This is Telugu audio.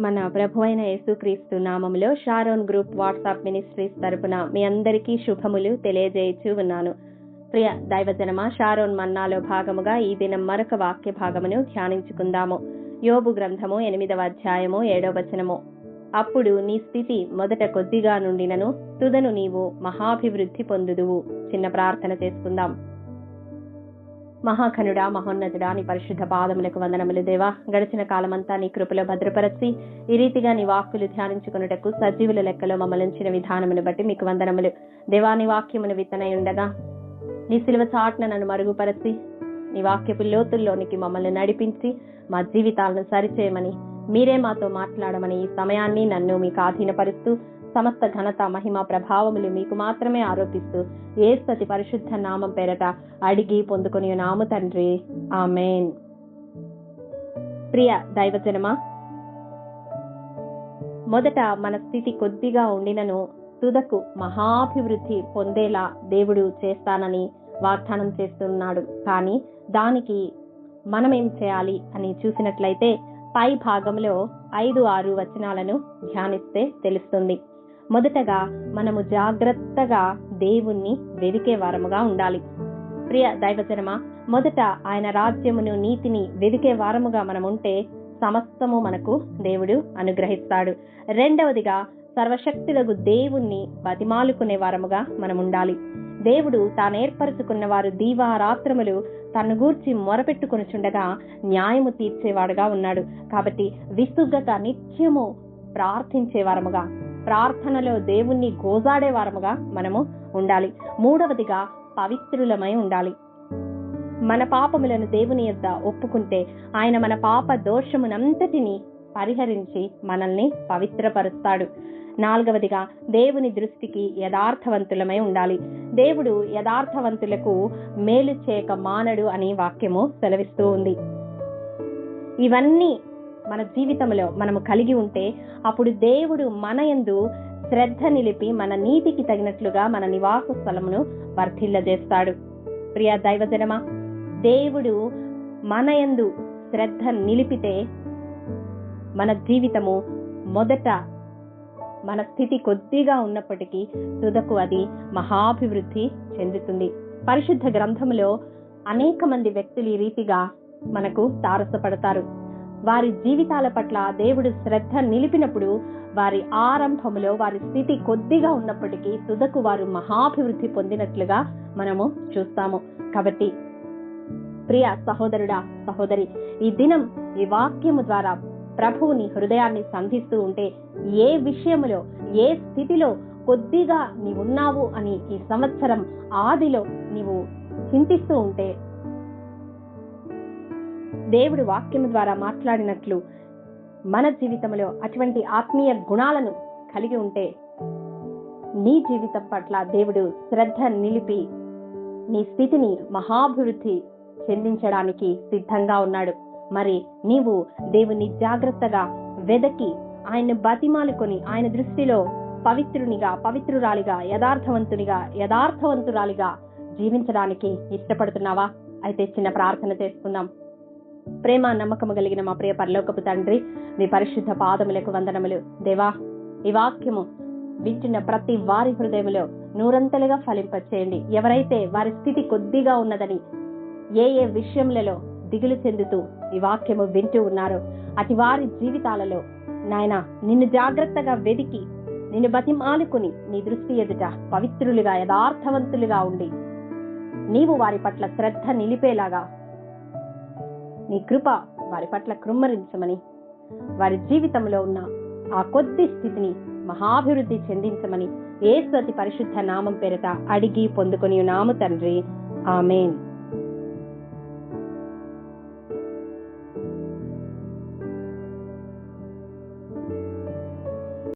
మన ప్రభు అయిన యేసుక్రీస్తు నామములో షారోన్ గ్రూప్ వాట్సాప్ మినిస్ట్రీస్ తరపున మీ అందరికీ శుభములు తెలియజేయచ్చు ఉన్నాను. ప్రియ దైవజనమ షారోన్ మన్నాలో భాగముగా ఈ దినం మరొక వాక్య భాగమును ధ్యానించుకుందాము. యోబు గ్రంథము ఎనిమిదవ అధ్యాయము ఏడవ వచనము. అప్పుడు నీ స్థితి మొదట కొద్దిగా నుండినను తుదను నీవు మహాభివృద్ధి పొందుదువు. చిన్న ప్రార్థన చేసుకుందాం. మహాఖనుడా మహోన్నతుడా నీ పరిశుద్ధ పాదములకు వందనములు దేవా. గడిచిన కాలమంతా నీ కృపలో భద్రపరచి ఈ రీతిగా నీ వాక్కులు ధ్యానించుకున్నటకు సజీవుల లెక్కలో మమ్మలించిన విధానమును బట్టి మీకు వందనములు. దేవా నీ వాక్యమును విత్తనై ఉండగా నీ సిలువ చాట్న నన్ను మరుగుపరచి నీ వాక్యపు లోతుల్లోనికి మమ్మల్ని నడిపించి మా జీవితాలను సరిచేయమని మీరే మాతో మాట్లాడమని ఈ సమయాన్ని నన్ను మీకు ఆధీనపరుస్తూ సమస్త ఘనత మహిమ ప్రభావములు మీకు మాత్రమే ఆరోపిస్తూ ఏస్తతి పరిశుద్ధ నామం పేరట అడిగి పొందుకుని నాము తండ్రి. ఆమెన్. ప్రియ దైవజనమా మొదట మన స్థితి కొద్దిగా ఉండినను తుదకు మహాభివృద్ధి పొందేలా దేవుడు చేస్తానని వాగ్దానం చేస్తున్నాడు. కానీ దానికి మనమేం చేయాలి అని చూసినట్లయితే పై భాగంలో ఐదు ఆరు వచనాలను ధ్యానిస్తే తెలుస్తుంది. మొదటగా మనము జాగ్రత్తగా దేవుణ్ణి వెదికే వారముగా ఉండాలి. ప్రియ దైవజనమ మొదట ఆయన రాజ్యమును నీతిని వెదికే వారముగా మనం ఉంటే సమస్తము మనకు దేవుడు అనుగ్రహిస్తాడు. రెండవదిగా సర్వశక్తులకు దేవుణ్ణి బతిమాలుకునే వారముగా మనం ఉండాలి దేవుడు తాను ఏర్పరచుకున్న వారు దీవారాత్రములు తను గూర్చి మొరపెట్టుకొనుచుండగా న్యాయము తీర్చేవాడుగా ఉన్నాడు. కాబట్టి విసుగక నిత్యము ప్రార్థించే వారముగా ప్రార్థనలో దేవుణ్ణి గోజాడే వారముగా మనము ఉండాలి. మూడవదిగా పవిత్రులమై ఉండాలి. మన పాపములను దేవుని యొద్ద ఒప్పుకుంటే ఆయన మన పాప దోషమునంతటిని పరిహరించి మనల్ని పవిత్రపరుస్తాడు. నాలుగవదిగా దేవుని దృష్టికి యథార్థవంతులమై ఉండాలి. దేవుడు యథార్థవంతులకు మేలు చేయక మానడు అని వాక్యము సెలవిస్తూ ఉంది. ఇవన్నీ మన జీవితంలో మనము కలిగి ఉంటే అప్పుడు దేవుడు మన యందు శ్రద్ధ నిలిపి మన నీతికి తగినట్లుగా మన నివాస స్థలమును వర్ధిల్లజేస్తాడు. ప్రియ దైవజనమా దేవుడు మన యందు శ్రద్ధ నిలిపితే మన జీవితము మొదట మన స్థితి కొద్దిగా ఉన్నప్పటికీ తుదకు అది మహాభివృద్ధి చెందుతుంది. పరిశుద్ధ గ్రంథములో అనేక మంది వ్యక్తులు ఈ రీతిగా మనకు తారసపడతారు. వారి జీవితాల పట్ల దేవుడు శ్రద్ధ నిలిపినప్పుడు వారి ఆరంభములో వారి స్థితి కొద్దిగా ఉన్నప్పటికీ తుదకు వారు మహాభివృద్ధి పొందినట్లుగా మనము చూస్తాము. కాబట్టి ప్రియ సహోదరుడా సహోదరి ఈ దినం ఈ వాక్యము ద్వారా ప్రభువుని హృదయాన్ని సంధిస్తూ ఉంటే ఏ విషయములో ఏ స్థితిలో కొద్దిగా నీవున్నావు అని ఈ సంవత్సరం ఆదిలో నీవు చింతిస్తూ ఉంటే దేవుడు వాక్యం ద్వారా మాట్లాడినట్లు మన జీవితంలో అటువంటి ఆత్మీయ గుణాలను కలిగి ఉంటే నీ జీవితం పట్ల దేవుడు శ్రద్ధ నిలిపి నీ స్థితిని మహాభివృద్ధి చెందించడానికి సిద్ధంగా ఉన్నాడు. మరి నీవు దేవుని జాగ్రత్తగా వెదకి ఆయన్ని బతిమాలుకొని ఆయన దృష్టిలో పవిత్రునిగా పవిత్రురాలిగా యథార్థవంతునిగా యథార్థవంతురాలిగా జీవించడానికి ఇష్టపడుతున్నావా? అయితే చిన్న ప్రార్థన చేసుకుందాం. ప్రేమ నమ్మకము కలిగిన మా ప్రియ పరలోకపు తండ్రి మీ పరిశుద్ధ పాదములకు వందనములు. దేవా ఈ వాక్యము వింటున్న ప్రతి వారి హృదయములో నూరంతలుగా ఫలింపచేయండి. ఎవరైతే వారి స్థితి కొద్దిగా ఉన్నదని ఏ ఏ విషయములలో దిగులు చెందుతూ ఈ వాక్యము వింటూ ఉన్నారో అటు వారి జీవితాలలో నాయన నిన్ను జాగ్రత్తగా వెదికి నిన్ను బతిమాలుకుని నీ దృష్టి ఎదుట పవిత్రులుగా యథార్థవంతులుగా ఉండి నీవు వారి పట్ల శ్రద్ధ నిలిపేలాగా నీ కృప వారి పట్ల కృమ్మరించమని. వారి జీవితంలో ఉన్న ఆ కొద్ది స్థితిని మహాభివృద్ధి చెందించమని ఏ పరిశుద్ధ నామం పేరిట అడిగి పొందుకొని నాము తండ్రి. ఆమెన్.